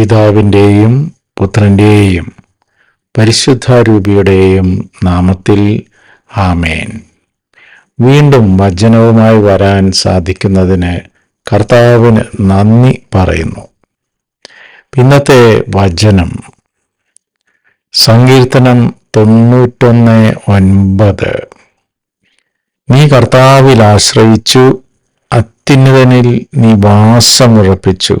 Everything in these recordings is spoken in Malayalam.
പിതാവിന്റെയും പുത്രന്റെയും പരിശുദ്ധാരൂപിയുടെയും നാമത്തിൽ ആമേൻ. വീണ്ടും വചനവുമായി വരാൻ സാധിക്കുന്നതിന് കർത്താവിന് നന്ദി പറയുന്നു. ഇന്നത്തെ വചനം സങ്കീർത്തനം തൊണ്ണൂറ്റൊന്ന് ഒൻപത്. നീ കർത്താവിൽ ആശ്രയിച്ചു അത്യുന്നതനിൽ നീ വാസമുറപ്പിച്ചു.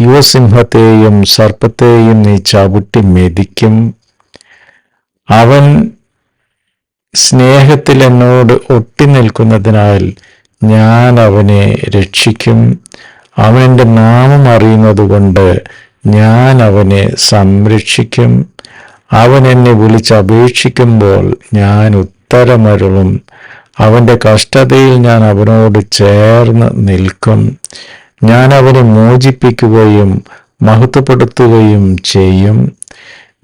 യുവസിംഹത്തെയും സർപ്പത്തെയും നീ ചവിട്ടി മെതിക്കും. അവൻ സ്നേഹത്തിൽ എന്നോട് ഒട്ടി നിൽക്കുന്നതിനാൽ ഞാൻ അവനെ രക്ഷിക്കും. അവന്റെ നാമം അറിയുന്നതുകൊണ്ട് ഞാൻ അവനെ സംരക്ഷിക്കും. അവൻ എന്നെ വിളിച്ചപേക്ഷിക്കുമ്പോൾ ഞാൻ ഉത്തരമരുളും. അവന്റെ കഷ്ടതയിൽ ഞാൻ അവനോട് ചേർന്ന് നിൽക്കും. ഞാൻ അവനെ മോചിപ്പിക്കുകയും മഹത്വപ്പെടുത്തുകയും ചെയ്യും.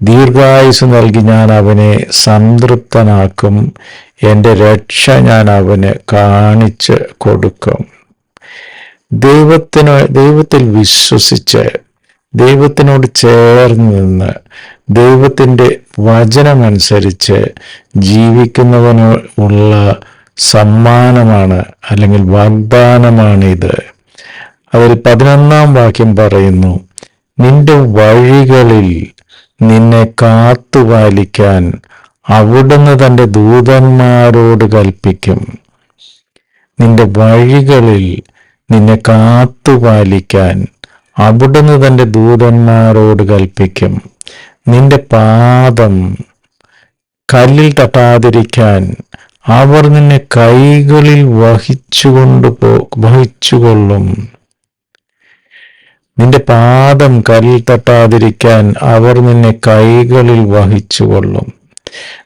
ദീർഘായുസ് നൽകി ഞാൻ അവനെ സംതൃപ്തനാക്കും. എന്റെ രക്ഷ ഞാൻ അവന് കാണിച്ച് കൊടുക്കും. ദൈവത്തിന് ദൈവത്തിൽ വിശ്വസിച്ച് ദൈവത്തിനോട് ചേർന്ന് നിന്ന് ദൈവത്തിന്റെ വചനമനുസരിച്ച് ജീവിക്കുന്നവന് ഉള്ള സമ്മാനമാണ് അല്ലെങ്കിൽ വാഗ്ദാനമാണ് അതിൽ പതിനൊന്നാം വാക്യം പറയുന്നു നിന്റെ വഴികളിൽ നിന്നെ കാത്തു പാലിക്കാൻ അവിടുന്ന് തന്റെ ദൂതന്മാരോട് കൽപ്പിക്കും. നിന്റെ വഴികളിൽ നിന്നെ കാത്തു പാലിക്കാൻ അവിടുന്ന് തന്റെ ദൂതന്മാരോട് കൽപ്പിക്കും. നിന്റെ പാദം കല്ലിൽ തട്ടാതിരിക്കാൻ അവർ നിന്നെ കൈകളിൽ വഹിച്ചുകൊണ്ട് പോ വഹിച്ചുകൊള്ളും. നിന്റെ പാദം കല്ലിൽ തട്ടാതിരിക്കാൻ അവർ നിന്നെ കൈകളിൽ വഹിച്ചുകൊള്ളും.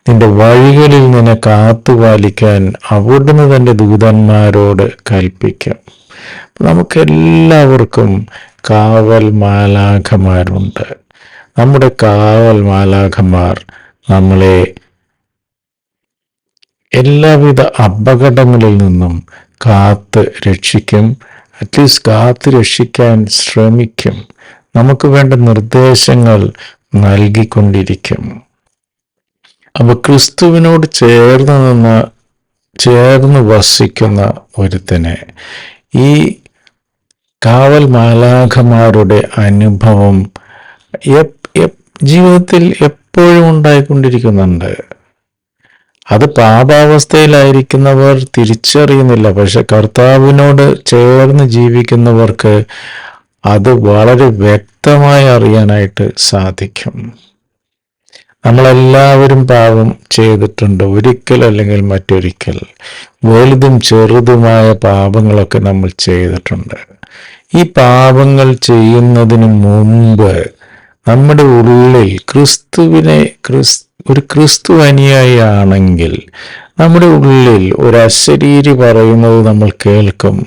നിന്റെ വഴികളിൽ നിന്നെ കാത്തുപാലിക്കാൻ അവിടുന്ന് തന്റെ ദൂതന്മാരോട് കൽപ്പിക്കും. നമുക്കെല്ലാവർക്കും കാവൽ മാലാഖമാരുണ്ട്. നമ്മുടെ കാവൽ മാലാഖമാർ നമ്മളെ എല്ലാവിധ അപകടങ്ങളിൽ നിന്നും കാത്ത് രക്ഷിക്കും. അറ്റ്ലീസ്റ്റ് കാത്തു രക്ഷിക്കാൻ ശ്രമിക്കും. നമുക്ക് വേണ്ട നിർദ്ദേശങ്ങൾ നൽകിക്കൊണ്ടിരിക്കും. അപ്പൊ ക്രിസ്തുവിനോട് ചേർന്ന് നിന്ന് ചേർന്ന് വസിക്കുന്ന ഒരുത്തനെ ഈ കാവൽ മാലാഖമാരുടെ അനുഭവം ജീവിതത്തിൽ എപ്പോഴും ഉണ്ടായിക്കൊണ്ടിരിക്കുന്നുണ്ട്. അത് പാപാവസ്ഥയിലായിരിക്കുന്നവർ തിരിച്ചറിയുന്നില്ല. പക്ഷെ കർത്താവിനോട് ചേർന്ന് ജീവിക്കുന്നവർക്ക് അത് വളരെ വ്യക്തമായി അറിയാനായിട്ട് സാധിക്കും. നമ്മളെല്ലാവരും പാപം ചെയ്തിട്ടുണ്ട്. ഒരിക്കൽ അല്ലെങ്കിൽ മറ്റൊരിക്കൽ. വലുതും ചെറുതുമായ പാപങ്ങളൊക്കെ നമ്മൾ ചെയ്തിട്ടുണ്ട്. ഈ പാപങ്ങൾ ചെയ്യുന്നതിന് മുമ്പ് നമ്മുടെ ഉള്ളിൽ ക്രിസ്തുവിനെ ക്രിസ് ഒരു ക്രിസ്തു അനുയായി ആണെങ്കിൽ നമ്മുടെ ഉള്ളിൽ ഒരു അശരീരി പറയുന്നത് നമ്മൾ കേൾക്കും.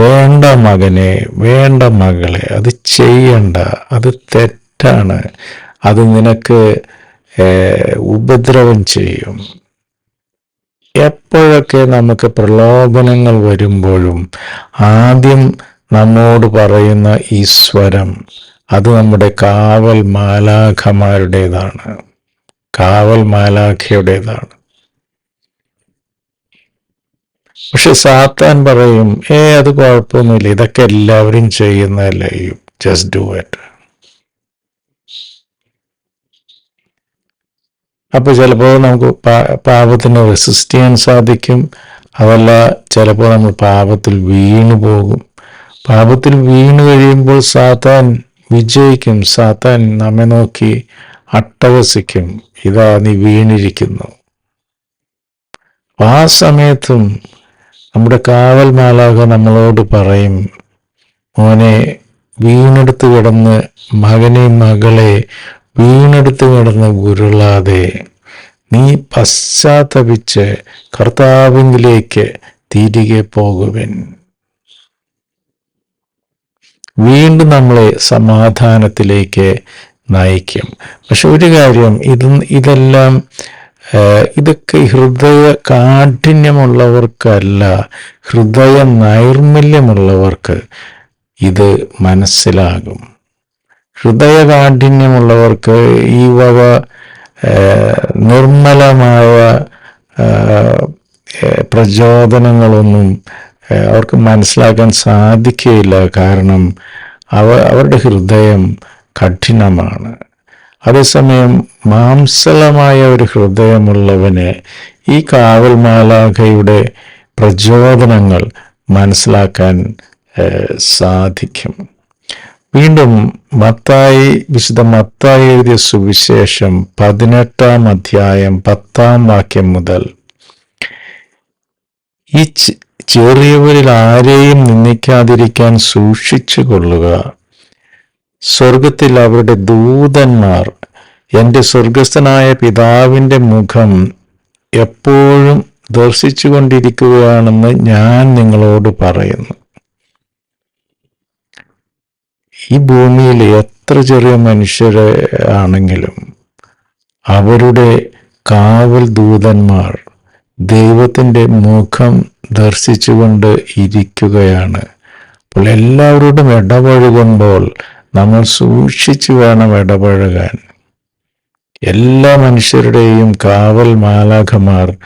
വേണ്ട മകനെ വേണ്ട മകളെ അത് ചെയ്യണ്ട അത് തെറ്റാണ്. അത് നിനക്ക് ഉപദ്രവം ചെയ്യും. എപ്പോഴൊക്കെ നമുക്ക് പ്രലോഭനങ്ങൾ വരുമ്പോഴും ആദ്യം നമ്മോട് പറയുന്ന ഈ സ്വരം അത് നമ്മുടെ കാവൽ മാലാഖമാരുടേതാണ് കാവൽ മാലാഖയുടേതാണ് പക്ഷെ സാത്താൻ പറയും ഏ അത് കുഴപ്പമൊന്നുമില്ല ഇതൊക്കെ എല്ലാവരും ചെയ്യുന്നതല്ലേ യു ജസ്റ്റ് ഡു ഇറ്റ് അപ്പൊ ചിലപ്പോൾ നമുക്ക് പാപത്തിന് റെസിസ്റ്റ് ചെയ്യാൻ സാധിക്കും. അതല്ല ചിലപ്പോൾ നമ്മൾ പാപത്തിൽ വീണു പോകും. പാപത്തിൽ വീണു കഴിയുമ്പോൾ സാത്താൻ വിജയിക്കും. സാത്താൻ നമ്മെ നോക്കി അട്ടവസിക്കും. ഇതാ നീ വീണിരിക്കുന്നു. ആ സമയത്തും നമ്മുടെ കാവൽ മാലാക നമ്മളോട് പറയും മോനെ വീണെടുത്ത് കിടന്ന് മകനെ മകളെ വീണെടുത്ത് കിടന്ന് ഉരുളാതെ നീ പശ്ചാത്തപിച്ച് കർത്താവിംഗിലേക്ക് തിരികെ പോകുവൻ. വീണ്ടും നമ്മളെ സമാധാനത്തിലേക്ക് നയിക്കും. പക്ഷെ ഒരു കാര്യം ഇത് ഇതെല്ലാം ഇതൊക്കെ ഹൃദയ കാഠിന്യമുള്ളവർക്കല്ല ഹൃദയ നൈർമല്യമുള്ളവർക്ക് ഇത് മനസ്സിലാകും. ഹൃദയ കാഠിന്യമുള്ളവർക്ക് ഈ വക നിർമ്മലമായ പ്രചോദനങ്ങളൊന്നും അവർക്ക് മനസ്സിലാക്കാൻ സാധിക്കുകയില്ല. കാരണം അവ അവരുടെ ഹൃദയം കഠിനമാണ്. അതേസമയം മാംസളമായ ഒരു ഹൃദയമുള്ളവന് ഈ കാവൽ മാലാഖയുടെ പ്രചോദനങ്ങൾ മനസ്സിലാക്കാൻ സാധിക്കും. വീണ്ടും മത്തായി വിശുദ്ധ മത്തായി എഴുതിയ സുവിശേഷം പതിനെട്ടാം അധ്യായം പത്താം വാക്യം മുതൽ ഈ ചെറിയവരിൽ ആരെയും നിന്ദിക്കാതിരിക്കാൻ സൂക്ഷിച്ചു കൊള്ളുക സ്വർഗത്തിൽ അവരുടെ ദൂതന്മാർ എന്റെ സ്വർഗസ്ഥനായ പിതാവിന്റെ മുഖം എപ്പോഴും ദർശിച്ചു കൊണ്ടിരിക്കുകയാണെന്ന് ഞാൻ നിങ്ങളോട് പറയുന്നു. ഈ ഭൂമിയിൽ എത്ര ചെറിയ മനുഷ്യരെ ആണെങ്കിലും അവരുടെ കാവൽ ദൂതന്മാർ ദൈവത്തിന്റെ മുഖം ദർശിച്ചുകൊണ്ട് ഇരിക്കുകയാണ്. അപ്പോൾ എല്ലാവരോടും ഇടപഴകുമ്പോൾ നമ്മൾ സൂക്ഷിച്ചു വേണം ഇടപഴകാൻ. എല്ലാ മനുഷ്യരുടെയും കാവൽ മാലാഖമാർ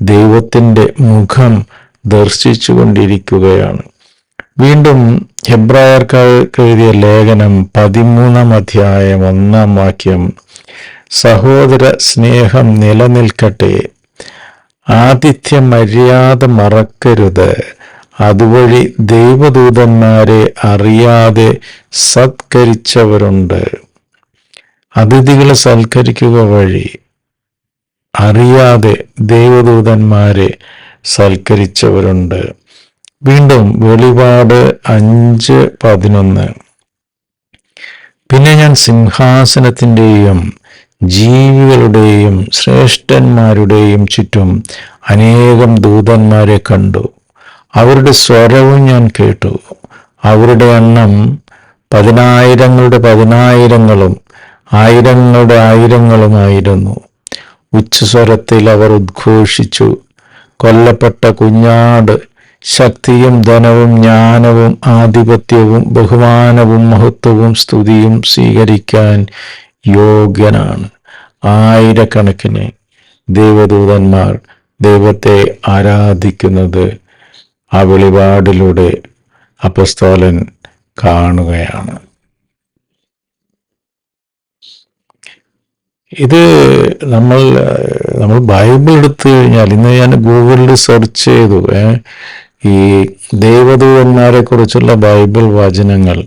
ദൈവത്തിന്റെ മുഖം ദർശിച്ചുകൊണ്ടിരിക്കുകയാണ്. വീണ്ടും ഹെബ്രായർക്ക് എഴുതിയ ലേഖനം പതിമൂന്നാം അധ്യായം ഒന്നാം വാക്യം സഹോദര സ്നേഹം നിലനിൽക്കട്ടെ ആതിഥ്യ മര്യാദ മറക്കരുത്. അതുവഴി ദൈവദൂതന്മാരെ അറിയാതെ സത്കരിച്ചവരുണ്ട്. അതിഥികളെ സൽക്കരിക്കുക വഴി അറിയാതെ ദൈവദൂതന്മാരെ സൽക്കരിച്ചവരുണ്ട് വീണ്ടും വെളിപാട് അഞ്ച് പതിനൊന്ന്. പിന്നെ ഞാൻ സിംഹാസനത്തിന്റെയും ജീവികളുടെയും ശ്രേഷ്ഠന്മാരുടെയും ചുറ്റും അനേകം ദൂതന്മാരെ കണ്ടു. അവരുടെ സ്വരവും ഞാൻ കേട്ടു. അവരുടെ എണ്ണം പതിനായിരങ്ങളുടെ പതിനായിരങ്ങളും ആയിരങ്ങളുടെ ആയിരങ്ങളുമായിരുന്നു. ഉച്ചസ്വരത്തിൽ അവർ ഉദ്ഘോഷിച്ചു. കൊല്ലപ്പെട്ട കുഞ്ഞാട് ശക്തിയും ധനവും ജ്ഞാനവും ആധിപത്യവും ബഹുമാനവും മഹത്വവും സ്തുതിയും സ്വീകരിക്കാൻ യോഗ്യനാണ്. ആയിരക്കണക്കിന് ദേവദൂതന്മാർ ദൈവത്തെ ആരാധിക്കുന്നത് ആ വെളിപാടിലൂടെ അപസ്തോലൻ കാണുകയാണ്. ഇത് നമ്മൾ നമ്മൾ ബൈബിൾ എടുത്തു കഴിഞ്ഞാൽ ഇന്ന് ഞാൻ ഗൂഗിളിൽ സെർച്ച് ചെയ്തു ഈ ദേവദൂതന്മാരെ കുറിച്ചുള്ള ബൈബിൾ വചനങ്ങൾ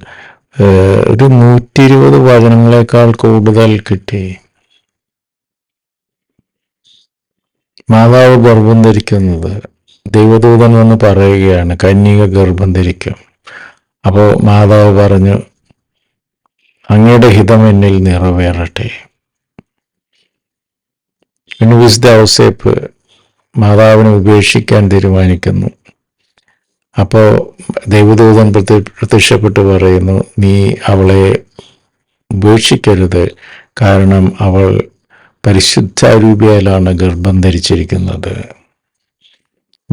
ഒരു നൂറ്റി ഇരുപത് വചനങ്ങളെക്കാൾ കൂടുതൽ കിട്ടി. മാതാവ് ഗർഭം ധരിക്കുന്നത് ദൈവദൂതൻ വന്ന് പറയുകയാണ് കന്യക ഗർഭം ധരിക്കും. അപ്പോൾ മാതാവ് പറഞ്ഞു അങ്ങയുടെ ഹിതം എന്നിൽ നിറവേറട്ടെ. പിന്നെ ഔസേപ്പ് മാതാവിനെ ഉപേക്ഷിക്കാൻ തീരുമാനിക്കുന്നു. അപ്പോൾ ദൈവദൂതൻ പ്രത്യക്ഷപ്പെട്ട് പറയുന്നു നീ അവളെ ഉപേക്ഷിക്കരുത്. കാരണം അവൾ പരിശുദ്ധാരൂപിയാലാണ് ഗർഭം ധരിച്ചിരിക്കുന്നത്.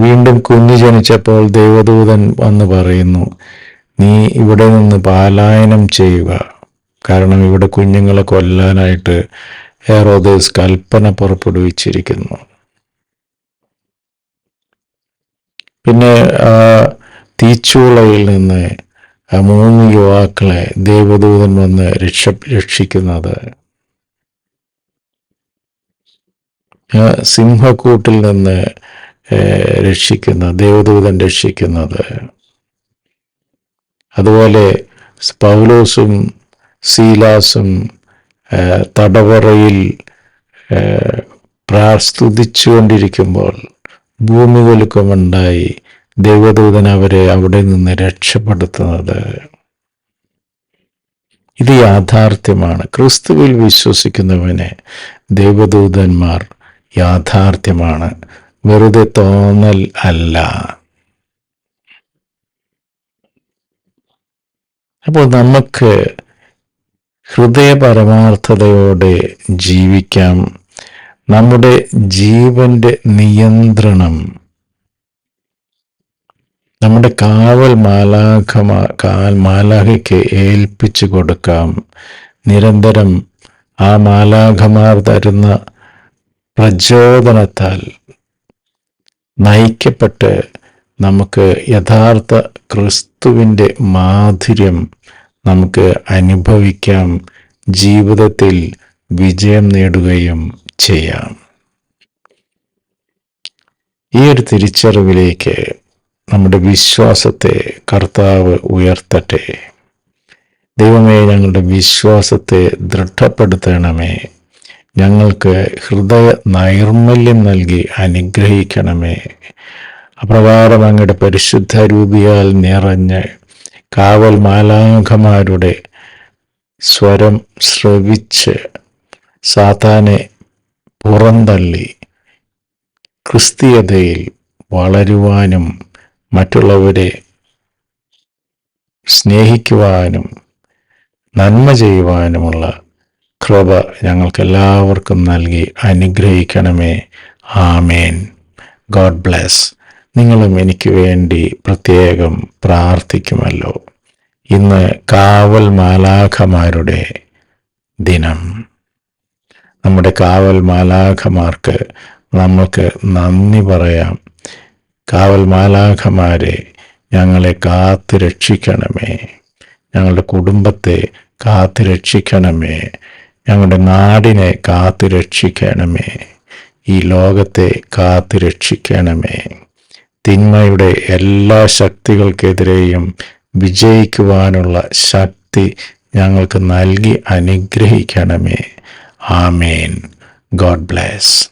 വീണ്ടും കുഞ്ഞു ജനിച്ചപ്പോൾ ദൈവദൂതൻ വന്ന് പറയുന്നു നീ ഇവിടെ നിന്ന് പാലായനം ചെയ്യുക. കാരണം ഇവിടെ കുഞ്ഞുങ്ങളെ കൊല്ലാനായിട്ട് ഹെറോദേസ് കൽപ്പന പുറപ്പെടുവിച്ചിരിക്കുന്നു. പിന്നെ തീച്ചൂളയിൽ നിന്ന് മൂന്ന് യുവാക്കളെ ദേവദൂതൻ വന്ന് രക്ഷ രക്ഷിക്കുന്നത്. സിംഹക്കൂട്ടിൽ നിന്ന് രക്ഷിക്കുന്ന ദേവദൂതൻ രക്ഷിക്കുന്നത്. അതുപോലെ പൗലോസും സീലാസും തടവറയിൽ പ്രാസ്തുതിച്ചുകൊണ്ടിരിക്കുമ്പോൾ ഭൂമി കുലുക്കമുണ്ടായി ദൈവദൂതൻ അവരെ അവിടെ നിന്ന് രക്ഷപ്പെടുത്തുന്നത്. ഇത് യാഥാർത്ഥ്യമാണ്. ക്രിസ്തുവിൽ വിശ്വസിക്കുന്നവനെ ദേവദൂതന്മാർ യാഥാർത്ഥ്യമാണ്. വെറുതെ തോന്നൽ അല്ല. അപ്പോൾ നമുക്ക് ഹൃദയ പരമാർത്ഥതയോടെ ജീവിക്കാം. നമ്മുടെ ജീവന്റെ നിയന്ത്രണം. നമ്മുടെ കാവൽ മാലാഖമാ കാൽ മാലാഖയ്ക്ക് ഏൽപ്പിച്ചു കൊടുക്കാം. നിരന്തരം ആ മാലാഖമാർ തരുന്ന പ്രചോദനത്താൽ നയിക്കപ്പെട്ട് നമുക്ക് യഥാർത്ഥ ക്രിസ്തുവിന്റെ മാധുര്യം നമുക്ക് അനുഭവിക്കാം. ജീവിതത്തിൽ വിജയം നേടുകയും ചെയ്യാം. ഈ ഒരു തിരിച്ചറിവിലേക്ക് നമ്മുടെ വിശ്വാസത്തെ കർത്താവ് ഉയർത്തട്ടെ. ദൈവമേ ഞങ്ങളുടെ വിശ്വാസത്തെ ദൃഢപ്പെടുത്തണമേ. ഞങ്ങൾക്ക് ഹൃദയ നൈർമല്യം നൽകി അനുഗ്രഹിക്കണമേ. അപ്രകാരം അങ്ങയുടെ പരിശുദ്ധ രൂപിയാൽ നിറഞ്ഞ് കാവൽ മാലാഖമാരുടെ സ്വരം ശ്രവിച്ച് സാത്താനെ പുറന്തള്ളി ക്രിസ്തീയതയിൽ വളരുവാനും മറ്റുള്ളവരെ സ്നേഹിക്കുവാനും നന്മ ചെയ്യുവാനുമുള്ള കൃപ ഞങ്ങൾക്കെല്ലാവർക്കും നൽകി അനുഗ്രഹിക്കണമേ. ആമേൻ. ഗോഡ് ബ്ലെസ് നിങ്ങളും എനിക്ക് വേണ്ടി പ്രത്യേകം പ്രാർത്ഥിക്കുമല്ലോ. ഇന്ന് കാവൽ മാലാഖമാരുടെ ദിനം. നമ്മുടെ കാവൽ മാലാഖമാർക്ക് നമുക്ക് നന്ദി പറയാം. കാവൽ മാലാഖമാരെ ഞങ്ങളെ കാത്തു രക്ഷിക്കണമേ ഞങ്ങളുടെ കുടുംബത്തെ കാത്തു രക്ഷിക്കണമേ ഞങ്ങളുടെ നാടിനെ കാത്തു രക്ഷിക്കണമേ. ഈ ലോകത്തെ കാത്തു രക്ഷിക്കണമേ. തിന്മയുടെ എല്ലാ ശക്തികൾക്കെതിരെയും വിജയിക്കുവാനുള്ള ശക്തി ഞങ്ങൾക്ക് നൽകി അനുഗ്രഹിക്കണമേ. ആമേൻ. God bless.